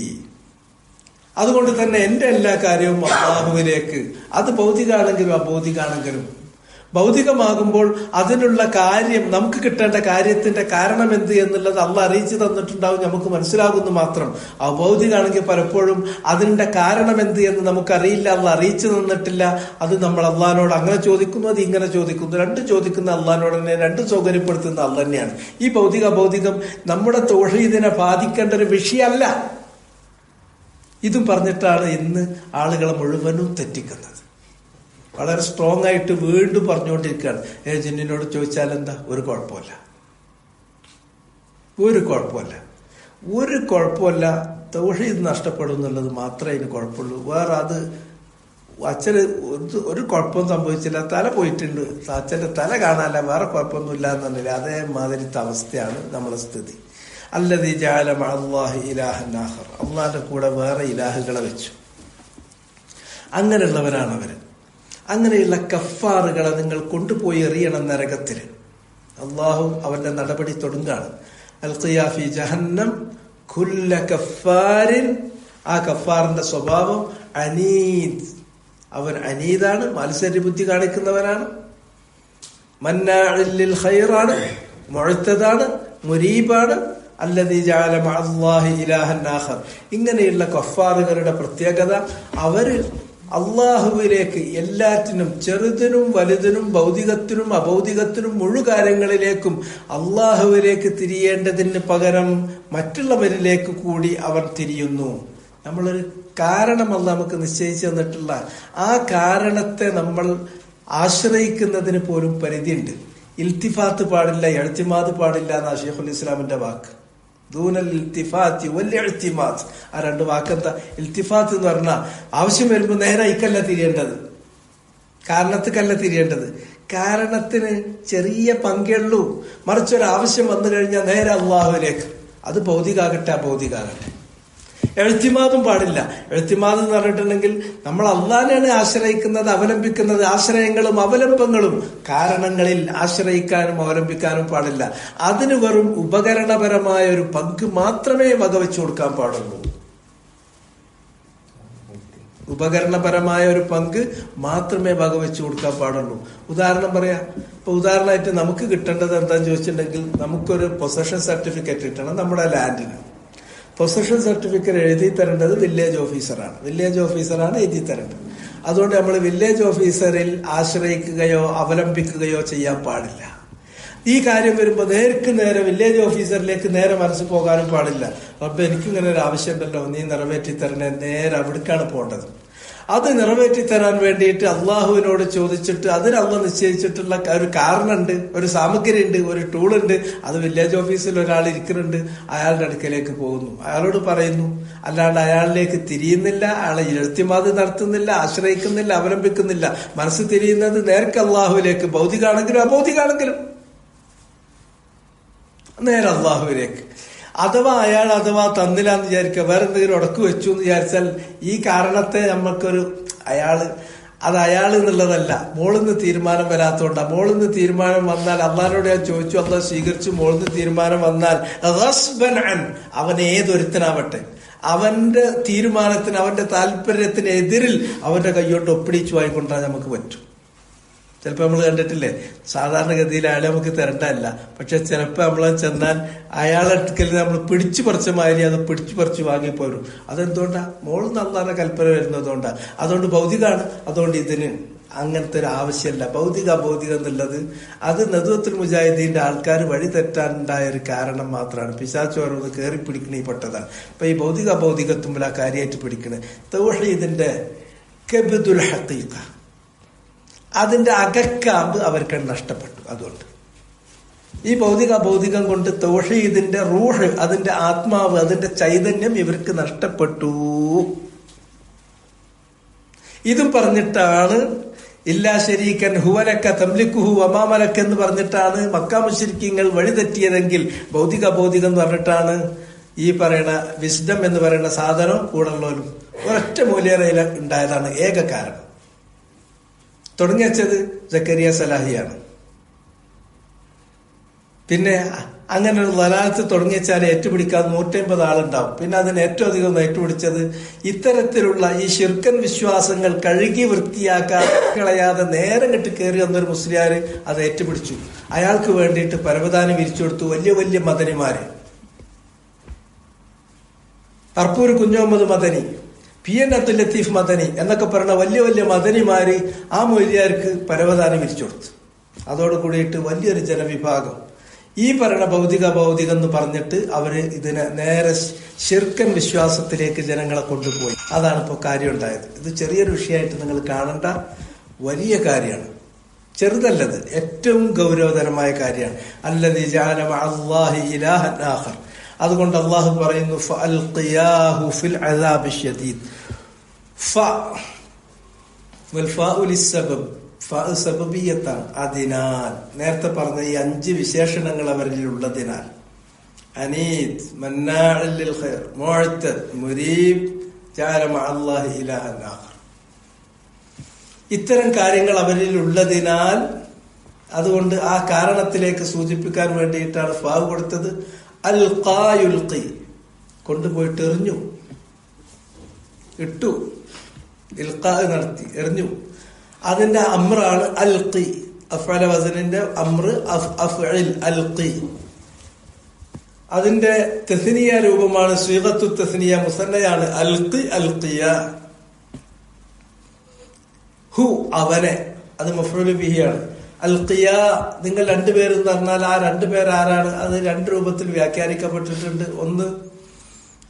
Speaker 1: അതുകൊണ്ട് തന്നെ എന്റെ എല്ലാ കാര്യവും അള്ളാഹുവിലേക്ക്. അത് ഭൗതികാണെങ്കിലും അഭൗതികാണെങ്കിലും ഭൗതികമാകുമ്പോൾ അതിനുള്ള കാര്യം നമുക്ക് കിട്ടേണ്ട കാര്യത്തിന്റെ കാരണം എന്ത് എന്നുള്ളത് അള്ള അറിയിച്ചു തന്നിട്ടുണ്ടാവും നമുക്ക് മനസ്സിലാകുന്നു മാത്രം. അഭൗതികാണെങ്കിൽ പലപ്പോഴും അതിന്റെ കാരണം എന്ത് എന്ന് നമുക്കറിയില്ല അള്ള അറിയിച്ചു തന്നിട്ടില്ല. അത് നമ്മൾ അള്ളഹാനോട് അങ്ങനെ ചോദിക്കുന്നു അത് ഇങ്ങനെ ചോദിക്കുന്നു. രണ്ട് ചോദിക്കുന്ന അള്ളഹാനോട് തന്നെ രണ്ട് സൗകര്യപ്പെടുത്തുന്ന അള്ള തന്നെയാണ്. ഈ ഭൗതിക അഭൗതികം നമ്മുടെ തൊഴിലിനെ ബാധിക്കേണ്ട ഒരു വിഷയമല്ല. ഇതും പറഞ്ഞിട്ടാണ് ഇന്ന് ആളുകളെ മുഴുവനും തെറ്റിക്കുന്നത്. വളരെ സ്ട്രോങ് ആയിട്ട് വീണ്ടും പറഞ്ഞുകൊണ്ടിരിക്കുകയാണ്. ഏജന്റിനോട് ചോദിച്ചാൽ എന്താ? ഒരു കുഴപ്പമില്ല. ഒരു കുഴപ്പമില്ല. ഒരു കുഴപ്പമില്ല. തൗഹീദ് നഷ്ടപ്പെടും എന്നുള്ളത് മാത്രമേ ഇതിന് കുഴപ്പമുള്ളൂ. വേറെ അത് അച്ഛന് ഒരു- കുഴപ്പം കുഴപ്പവും സംഭവിച്ചില്ല. തല പോയിട്ടുണ്ട്. അച്ഛന്റെ തല കാണാനല്ല. വേറെ കുഴപ്പമൊന്നുമില്ല എന്നുണ്ടെങ്കിൽ അതേമാതിരിത്തെ അവസ്ഥയാണ് നമ്മുടെ സ്ഥിതി. അല്ലതി ജാലം അള്ളാഹി ഇലാഹന്നാഹർ അള്ളാഹിന്റെ കൂടെ വേറെ ഇലാഹുകളെ വെച്ചു. അങ്ങനെയുള്ളവരാണ് അവർ അങ്ങനെയുള്ള കഫാറുകളെ നിങ്ങൾ കൊണ്ടുപോയി എറിയണം നരകത്തിൽ അള്ളാഹു അവന്റെ നടപടി തുടങ്ങാണ് അൽഖിയാഫി ജഹന്നം കുല്ല കഫാരിൻ. ആ കഫാറിന്റെ സ്വഭാവം അനീത് അവൻ അനീതാണ് മത്സര ബുദ്ധി കാണിക്കുന്നവനാണ് മന്നാളിൽ ഹൈറാണ് മുഴത്തതാണ് മുരീബാണ് അള്ളാഹി ഇലാഹൻ ഇങ്ങനെയുള്ള കഫാറുകളുടെ പ്രത്യേകത അവർ അള്ളാഹുവിലേക്ക് എല്ലാറ്റിനും ചെറുതിനും വലുതിനും ഭൗതികത്തിനും അഭൗതികത്തിനും മുഴു കാര്യങ്ങളിലേക്കും അള്ളാഹുവിലേക്ക് തിരിയേണ്ടതിന് പകരം മറ്റുള്ളവരിലേക്ക് കൂടി അവർ തിരിയുന്നു. നമ്മളൊരു കാരണമല്ല നമുക്ക് നിശ്ചയിച്ചു തന്നിട്ടുള്ള. ആ കാരണത്തെ നമ്മൾ ആശ്രയിക്കുന്നതിന് പോലും പരിധിയുണ്ട്. ഇൽത്തിഫാത്ത് പാടില്ല എഴുത്തിമാത് പാടില്ല എന്നാ ഷെയ്ഖുൽ ഇസ്ലാമിന്റെ വാക്ക്. ദൂനൽ ആ രണ്ട് വാക്കെന്താ? ഇൽത്തിഫാത്ത് എന്ന് പറഞ്ഞാൽ ആവശ്യം വരുമ്പോൾ നേരെ ഇക്കല്ല തിരിയേണ്ടത്. കാരണത്തിക്കല്ല തിരിയേണ്ടത്. കാരണത്തിന് ചെറിയ പങ്കേ മറിച്ചൊരാവശ്യം വന്നു കഴിഞ്ഞാൽ നേരെ അള്ളാഹുലേക്ക് അത് ഭൗതികാകട്ടെ അഭൗതികാകട്ടെ എഴുത്തിമാതും പാടില്ല. എഴുത്തിമാത് എന്ന് പറഞ്ഞിട്ടുണ്ടെങ്കിൽ നമ്മൾ അള്ളാനെയാണ് ആശ്രയിക്കുന്നത് അവലംബിക്കുന്നത്. ആശ്രയങ്ങളും അവലംബങ്ങളും കാരണങ്ങളിൽ ആശ്രയിക്കാനും അവലംബിക്കാനും പാടില്ല. അതിന് വെറും ഉപകരണപരമായ ഒരു പങ്ക് മാത്രമേ വകവെച്ചു കൊടുക്കാൻ പാടുള്ളൂ. ഉപകരണപരമായ ഒരു പങ്ക് മാത്രമേ വകവെച്ചു കൊടുക്കാൻ പാടുള്ളൂ. ഉദാഹരണം പറയാം. ഇപ്പൊ ഉദാഹരണമായിട്ട് നമുക്ക് കിട്ടേണ്ടത് എന്താണെന്ന് ചോദിച്ചിട്ടുണ്ടെങ്കിൽ നമുക്കൊരു പൊസഷൻ സർട്ടിഫിക്കറ്റ് കിട്ടണം നമ്മുടെ ലാൻഡിന് പൊസഷൻ സർട്ടിഫിക്കറ്റ് എഴുതി തരേണ്ടത് വില്ലേജ് ഓഫീസറാണ് വില്ലേജ് ഓഫീസറാണ് എഴുതി തരേണ്ടത്. അതുകൊണ്ട് നമ്മൾ വില്ലേജ് ഓഫീസറിൽ ആശ്രയിക്കുകയോ അവലംബിക്കുകയോ ചെയ്യാൻ പാടില്ല. ഈ കാര്യം വരുമ്പോൾ നേർക്ക് നേരെ വില്ലേജ് ഓഫീസറിലേക്ക് നേരെ മനസ്സ് പോകാനും പാടില്ല. അപ്പം എനിക്കിങ്ങനെ ഒരു ആവശ്യമുണ്ടല്ലോ. നീ നിറവേറ്റി തരണേ നേരെ അവിടേക്കാണ് പോകേണ്ടത്. അത് നിറവേറ്റി തരാൻ വേണ്ടിയിട്ട് അള്ളാഹുവിനോട് ചോദിച്ചിട്ട് അതിന് അള്ളാഹ് നിശ്ചയിച്ചിട്ടുള്ള ഒരു കാരണമുണ്ട് ഒരു സാമഗ്രി ഉണ്ട് ഒരു ടൂൾ ഉണ്ട് അത് വില്ലേജ് ഓഫീസിൽ ഒരാൾ ഇരിക്കുന്നുണ്ട്. അയാളുടെ അടുക്കലേക്ക് പോകുന്നു. അയാളോട് പറയുന്നു അല്ലാണ്ട് അയാളിലേക്ക് തിരിയുന്നില്ല അയാളെ എഴുത്തിമാത് നടത്തുന്നില്ല ആശ്രയിക്കുന്നില്ല അവലംബിക്കുന്നില്ല. മനസ്സ് തിരിയുന്നത് നേർക്ക് അള്ളാഹുവിലേക്ക് ഭൗതികാണെങ്കിലും അഭൗതികാണെങ്കിലും നേരെ അള്ളാഹുവിലേക്ക്. അഥവാ അയാൾ അഥവാ തന്നില്ല എന്ന് വിചാരിക്കുക വേറെ എന്തെങ്കിലും ഉടക്ക് വെച്ചു എന്ന് വിചാരിച്ചാൽ ഈ കാരണത്തെ നമ്മൾക്കൊരു അയാൾ അത് അയാൾ എന്നുള്ളതല്ല. മോളിന്ന് തീരുമാനം വരാത്തതുകൊണ്ടാണ് മോളിന്ന് തീരുമാനം വന്നാൽ അള്ളാഹിനോട് ഞാൻ ചോദിച്ചു അള്ളാഹ് സ്വീകരിച്ചു മോളിന്ന് തീരുമാനം വന്നാൽ അവൻ ഏതൊരുത്തനാവട്ടെ? അവന്റെ തീരുമാനത്തിന് അവന്റെ താല്പര്യത്തിന് എതിരിൽ അവന്റെ കൈയോട്ട് ഒപ്പിടിച്ചു വായിക്കൊണ്ടാൽ നമുക്ക് പറ്റും. ചിലപ്പോൾ നമ്മൾ കണ്ടിട്ടില്ലേ? സാധാരണഗതിയിൽ അയാളെ നമുക്ക് തരണ്ടല്ല പക്ഷെ ചിലപ്പോൾ നമ്മൾ ചെന്നാൽ അയാളെ അടുക്കൽ നമ്മൾ പിടിച്ചു പറിച്ച മാതിരി അത് പിടിച്ചു പറിച്ച് വാങ്ങിപ്പോരും അതെന്തുകൊണ്ടാ? മോൾ നന്നാണ് കൽപ്പന വരുന്നതുകൊണ്ടാണ് അതുകൊണ്ട് ഭൗതികമാണ് അതുകൊണ്ട് ഇതിന് അങ്ങനത്തെ ഒരു ആവശ്യമല്ല. ഭൗതിക ഭൗതികം എന്നുള്ളത് അത് നദുവത്തുൽ മുജാഹിദീന്റെ ആൾക്കാർ വഴി തെറ്റാനുണ്ടായ ഒരു കാരണം മാത്രമാണ് പിശാച്ചോരോന്ന് കയറി പിടിക്കണേ പെട്ടതാണ്. അപ്പൊ ഈ ഭൗതിക ഭൗതികത്തുമ്പോൾ ആ കാര്യമായിട്ട് പിടിക്കണേ. തൗഹീദിന്റെ കബിദുൽ ഹഖീഖ. അതിന്റെ അകക്കാമ്പ് അവർക്ക് നഷ്ടപ്പെട്ടു അതുകൊണ്ട്. ഈ ഭൗതിക ഭൗതികം കൊണ്ട് തൗഹീദിന്റെ റൂഹ് അതിന്റെ ആത്മാവ് അതിന്റെ ചൈതന്യം ഇവർക്ക് നഷ്ടപ്പെട്ടു. ഇത് പറഞ്ഞിട്ടാണ് ഇല്ലാ ശരീക്കൻ ഹുവലക്ക തംലിക്കുഹു അമാമലക്ക എന്ന് പറഞ്ഞിട്ടാണ് മക്കാമുശരിക്കങ്ങൾ വഴിതെറ്റിയതെങ്കിൽ ഭൗതിക ഭൗതികം എന്ന് പറഞ്ഞിട്ടാണ് ഈ പറയുന്ന വിസ്ഡം എന്ന് പറയുന്ന സാധനം കൂടുള്ളവരും ഒരൊറ്റ മൂല്യറയിൽ ഉണ്ടായതാണ് ഏക കാരണം. തുടങ്ങിവച്ചത് ജക്കരിയ സലാഹിയാണ്. പിന്നെ അങ്ങനെ ഒരു ലലാലത്ത് തുടങ്ങിച്ചാൽ ഏറ്റുപിടിക്കാൻ നൂറ്റമ്പത് ആളുണ്ടാവും. പിന്നെ അതിന് ഏറ്റവും അധികം ഏറ്റുപിടിച്ചത് ഇത്തരത്തിലുള്ള ഈ ശിർക്കൻ വിശ്വാസങ്ങൾ കഴുകി വൃത്തിയാക്കാൻ കളയാതെ നേരം കെട്ടി കയറി വന്നൊരു മുസ്ലിയാർ അത് ഏറ്റുപിടിച്ചു. അയാൾക്ക് വേണ്ടിയിട്ട് പരവതാനം വിരിച്ചു കൊടുത്തു വലിയ വലിയ മദനിമാര് കർപ്പൂർ കുഞ്ഞോമത് മദനി പി എൻ അബ്ദുൽ ലത്തീഫ് മദനി എന്നൊക്കെ പറയുന്ന വലിയ വലിയ മദനിമാര് ആ മൊയ്ലിയാർക്ക് പരവധാനം വിരിച്ചു കൊടുത്തു. അതോട് കൂടിയിട്ട് വലിയൊരു ജനവിഭാഗം. ഈ പറയുന്ന ഭൗതിക ഭൗതികം എന്ന് പറഞ്ഞിട്ട് അവർ ഇതിനെ നേരെ ശിർക്കൻ വിശ്വാസത്തിലേക്ക് ജനങ്ങളെ കൊണ്ടുപോയി. അതാണ് ഇപ്പോൾ കാര്യം ഉണ്ടായത് ഇത് ചെറിയൊരു വിഷയമായിട്ട് നിങ്ങൾ കാണേണ്ട. വലിയ കാര്യമാണ്. ചെറുതല്ലത്. ഏറ്റവും ഗൗരവതരമായ കാര്യമാണ്. അല്ലതി ജാലമ അള്ളാഹി അതുകൊണ്ട് അള്ളാഹു പറയുന്നു ഫിൽ സബബിയത്താണ്. അതിനാൽ നേരത്തെ പറഞ്ഞ ഈ അഞ്ച് വിശേഷണങ്ങൾ അവരിൽ ഉള്ളതിനാൽ. അനീത് മുരീബ് ഇത്തരം കാര്യങ്ങൾ അവരിൽ ഉള്ളതിനാൽ അതുകൊണ്ട് ആ കാരണത്തിലേക്ക് സൂചിപ്പിക്കാൻ വേണ്ടിയിട്ടാണ് ഫാവ് കൊടുത്തത്. അൽ ഖായുൽഖി കൊണ്ടുപോയിട്ട് എറിഞ്ഞു ഇട്ടു. ഇൽഖാ നടത്തി എറിഞ്ഞു. അതിന്റെ അമ്രാണ് അൽഖി. അഫ്അല വസനിന്റെ അമ്ര അൽക്കി അതിന്റെ തെസിനിയ രൂപമാണ് സ്വീകത്തു തെസിനിയ മുസന്നയാണ്. അൽഖി അൽഖിയ. ഹു അവനെ. അത് മഫ്റൂൽ ബിഹിയാണ്. അൽഖിയ നിങ്ങൾ രണ്ടുപേരെന്ന് പറഞ്ഞാൽ ആ രണ്ടുപേർ ആരാണ് അത് രണ്ട് രൂപത്തിൽ വ്യാഖ്യാനിക്കപ്പെട്ടിട്ടുണ്ട്. ഒന്ന്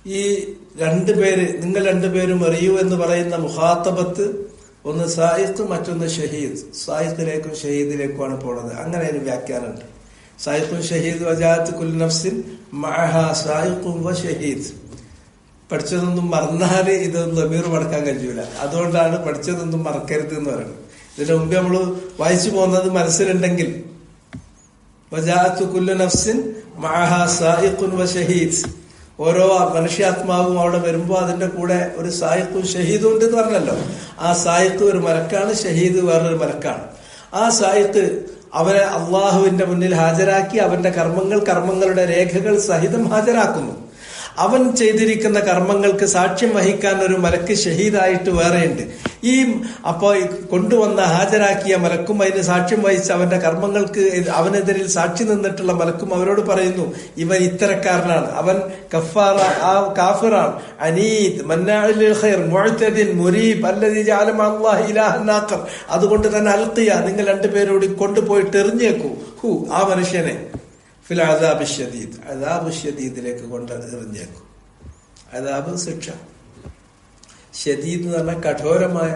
Speaker 1: ഈ രണ്ടുപേര് നിങ്ങൾ രണ്ടുപേരും അറിയൂ എന്ന് പറയുന്ന മുഹാത്തബത്ത് ഒന്ന് സായിത്ത് മറ്റൊന്ന് ഷഹീദ്. സായിത്തിലേക്കും ഷഹീദിലേക്കുമാണ് പോണത്. അങ്ങനെ ഒരു വ്യാഖ്യാനമുണ്ട്. സായിഖും ഷഹീദ് വജാത്ത് കുൽ നഫ്സിൻ മഅഹ സായിഖും ഷഹീദ്. പഠിച്ചതൊന്നും മറന്നാൽ ഇതൊന്നും അമീർ മടക്കാൻ കഴിയൂല. അതുകൊണ്ടാണ് പഠിച്ചതൊന്നും മറക്കരുത് എന്ന് പറയുന്നത്. ഇതിന്റെ മുമ്പ് നമ്മൾ വായിച്ചു പോകുന്നത് മനസ്സിലുണ്ടെങ്കിൽ വജാത്ത് കുല്ലു നഫ്സിൻ ഷഹീദ്. ഓരോ മനുഷ്യാത്മാവും അവിടെ വരുമ്പോൾ അതിന്റെ കൂടെ ഒരു സായിഖും ഷഹീദും ഉണ്ട് എന്ന് പറഞ്ഞല്ലോ. ആ സായിഖ് ഒരു മലക്കാണ് ഷഹീദ് വേറൊരു മലക്കാണ്. ആ സായത്ത് അവരെ അള്ളാഹുവിന്റെ മുന്നിൽ ഹാജരാക്കി അവന്റെ കർമ്മങ്ങൾ കർമ്മങ്ങളുടെ രേഖകൾ സഹിതം ഹാജരാക്കുന്നു. അവൻ ചെയ്തിരിക്കുന്ന കർമ്മങ്ങൾക്ക് സാക്ഷ്യം വഹിക്കാൻ ഒരു മലക്ക് ഷഹീദായിട്ട് വേറെയുണ്ട്. ഈ അപ്പോ കൊണ്ടുവന്ന ഹാജരാക്കിയ മലക്കും അതിന് സാക്ഷ്യം വഹിച്ച അവന്റെ കർമ്മങ്ങൾക്ക് അവനെതിരിൽ സാക്ഷി നിന്നിട്ടുള്ള മലക്കും അവരോട് പറയുന്നു ഇവൻ ഇത്തരക്കാരനാണ്. അവൻ കഫാറ ആ കാഫിറാണ്. അനീദ് മുരീബ് അതുകൊണ്ട് തന്നെ അൽത്തിയ നിങ്ങൾ രണ്ടുപേരോട് കൊണ്ടുപോയിട്ട് എറിഞ്ഞേക്കൂ. ഹു ആ മനുഷ്യനെ. ഫിൽ അദാബ് ഷദീദ് അദാബ് ഷദീദിലേക്ക് കൊണ്ട് എറിഞ്ഞേക്കും. അദാബ് ശിക്ഷ. ഷദീദ് എന്ന് പറഞ്ഞാൽ കഠോരമായ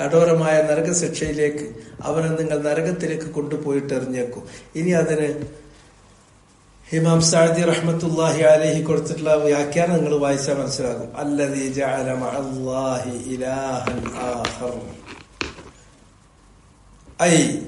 Speaker 1: കഠോരമായ നരകശിക്ഷയിലേക്ക് അവനെ നിങ്ങൾ നരകത്തിലേക്ക് കൊണ്ടുപോയിട്ട് എറിഞ്ഞേക്കും. ഇനി അതിന് ഹിമാം സാദി റഹ്മത്തുല്ലാഹി അലഹി കൊടുത്തിട്ടുള്ള വ്യാഖ്യാനം നിങ്ങൾ വായിച്ചാൽ മനസ്സിലാകും. അല്ലാഹി ഇലാഹൻ ഐ